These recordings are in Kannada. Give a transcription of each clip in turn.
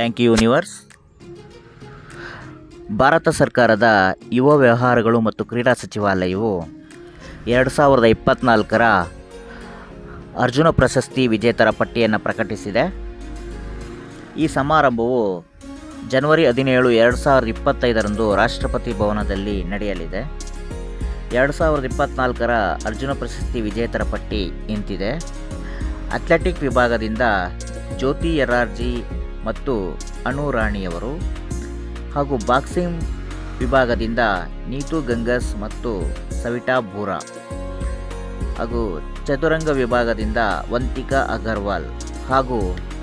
ಥ್ಯಾಂಕ್ ಯು ಯೂನಿವರ್ಸ್ ಭಾರತ ಸರ್ಕಾರದ ಯುವ ವ್ಯವಹಾರಗಳು ಮತ್ತು ಕ್ರೀಡಾ ಸಚಿವಾಲಯವು ಎರಡು ಸಾವಿರದ ಇಪ್ಪತ್ತ್ನಾಲ್ಕರ ಅರ್ಜುನ ಪ್ರಶಸ್ತಿ ವಿಜೇತರ ಪಟ್ಟಿಯನ್ನು ಪ್ರಕಟಿಸಿದೆ. ಈ ಸಮಾರಂಭವು ಜನವರಿ ಹದಿನೇಳು, ಎರಡು ಸಾವಿರದ ಇಪ್ಪತ್ತೈದರಂದು ರಾಷ್ಟ್ರಪತಿ ಭವನದಲ್ಲಿ ನಡೆಯಲಿದೆ. ಎರಡು ಸಾವಿರದ ಇಪ್ಪತ್ತ್ನಾಲ್ಕರ ಅರ್ಜುನ ಪ್ರಶಸ್ತಿ ವಿಜೇತರ ಪಟ್ಟಿ ಇಂತಿದೆ ಅಥ್ಲೆಟಿಕ್ ವಿಭಾಗದಿಂದ ಜ್ಯೋತಿ ಯರಾರ್ಜಿ ಮತ್ತು ಅನು ರಾಣಿಯವರು ಹಾಗೂ ಬಾಕ್ಸಿಂಗ್ ವಿಭಾಗದಿಂದ ನೀತು ಗಂಗಸ್ ಮತ್ತು ಸವಿತಾ ಬೂರಾ ಹಾಗೂ ಚದುರಂಗ ವಿಭಾಗದಿಂದ ವಂತಿಕಾ ಅಗರ್ವಾಲ್ ಹಾಗೂ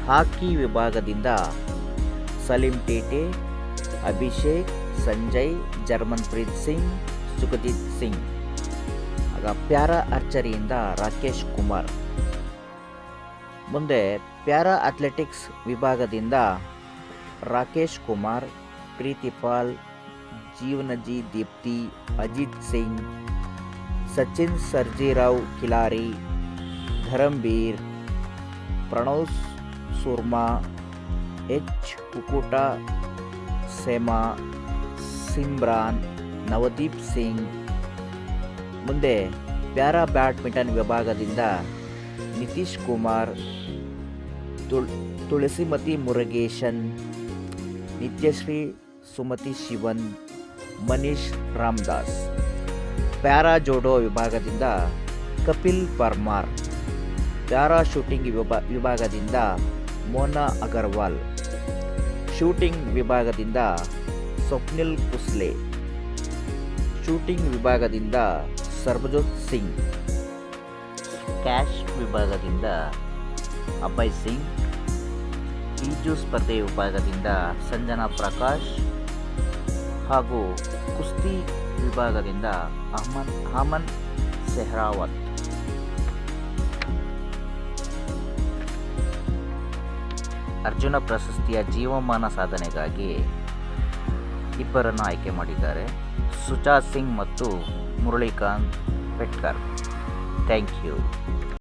ಹಾಕಿ ವಿಭಾಗದಿಂದ ಸಲೀಂ ಟೇಟೆ, ಅಭಿಷೇಕ್, ಸಂಜಯ್, ಜರ್ಮನ್ಪ್ರೀತ್ ಸಿಂಗ್ ಸುಖದೀತ್ ಸಿಂಗ್. ಆಗ ಪ್ಯಾರಾ ಅರ್ಚರಿಯಿಂದ ರಾಕೇಶ್ ಕುಮಾರ್. ಮುಂದೆ ಪ್ಯಾರಾ ಅಥ್ಲೆಟಿಕ್ಸ್ ವಿಭಾಗದಿಂದ ರಾಕೇಶ್ ಕುಮಾರ್ ಪ್ರೀತಿಪಾಲ್ ಜೀವನಜಿ ದೀಪ್ತಿ, ಅಜಿತ್ ಸಿಂಗ್, ಸಚಿನ್ ಸರ್ಜಿರಾವ್ ಕಿಲಾರಿ, ಧರಂಬೀರ್ ಪ್ರಣವ್ ಸುರ್ಮಾ, ಎಚ್ ಕುಕುಟ ಸೆಮಾ, ಸಿಮ್ರಾನ್, ನವದೀಪ್ ಸಿಂಗ್. ಮುಂದೆ ಪ್ಯಾರಾ ಬ್ಯಾಡ್ಮಿಂಟನ್ ವಿಭಾಗದಿಂದ ನಿತೀಶ್ ಕುಮಾರ್ ತುಳ್ ತುಳಸಿಮತಿ ಮುರುಗೇಶನ್ ನಿತ್ಯಶ್ರೀ ಸುಮತಿ ಶಿವನ್ ಮನೀಶ್ ರಾಮ್ದಾಸ್ ಪ್ಯಾರಾ ಜೋಡೋ ವಿಭಾಗದಿಂದ ಕಪಿಲ್ ಪರ್ಮಾರ್ ಪ್ಯಾರಾ ಶೂಟಿಂಗ್ ವಿಭಾ ವಿಭಾಗದಿಂದ ಮೋನಾ ಅಗರ್ವಾಲ್ ಶೂಟಿಂಗ್ ವಿಭಾಗದಿಂದ ಸ್ವಪ್ನಿಲ್ ಕುಸ್ಲೆ ಶೂಟಿಂಗ್ ವಿಭಾಗದಿಂದ ಸರ್ಬಜೋತ್ ಸಿಂಗ್ ಕ್ಯಾಶ್ ವಿಭಾಗದಿಂದ ಅಭಯ್ ಸಿಂಗ್ ಈಜು ಸ್ಪರ್ಧೆ ವಿಭಾಗದಿಂದ ಸಂಜನಾ ಪ್ರಕಾಶ್ ಹಾಗೂ ಕುಸ್ತಿ ವಿಭಾಗದಿಂದ ಅಹಮನ್ ಅಹಮನ್ ಸೆಹ್ರಾವತ್. ಅರ್ಜುನ ಪ್ರಶಸ್ತಿಯ ಜೀವಮಾನ ಸಾಧನೆಗಾಗಿ ಇಬ್ಬರನ್ನು ಆಯ್ಕೆ ಮಾಡಿದ್ದಾರೆ. ಸುಚಾ ಸಿಂಗ್ ಮತ್ತು ಮುರಳೀಕಾಂತ್ ಪೆಟ್ಕರ್. Thank you